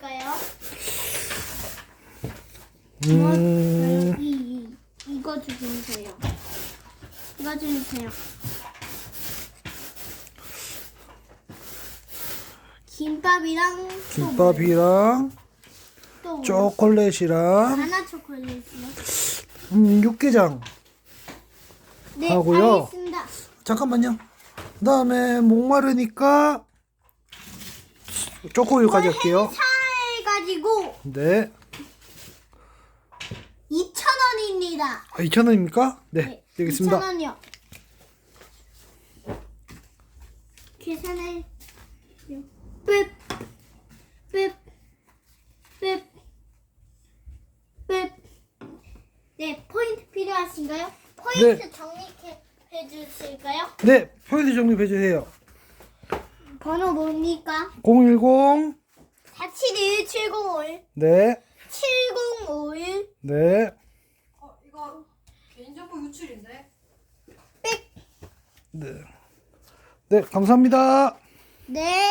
주실까요? 음, 이, 이 이거 주세요. 이거 주세요. 김밥이랑 또 김밥이랑 또 뭐? 초콜릿이랑 하나 초콜릿이요. 음, 육개장. 네, 하고요. 알겠습니다. 잠깐만요. 그다음에 목마르니까 초코우유 가져올게요. 사해가지고 네. 2,000원입니다. 아, 2,000원입니까? 네. 여기 있습니다. 2,000원이요. 계산을 ปึ๊, ปึ๊, ปึ๊, ปึ๊. 네, 포인트 필요하신가요? 포인트 네. 정리해 주실까요? 네. 포인트 정리해 주세요. 번호 뭡니까? 010 471 705일 네. 7051 네. 어, 이거 개인정보 유출인데? 네. 네, 감사합니다. 네.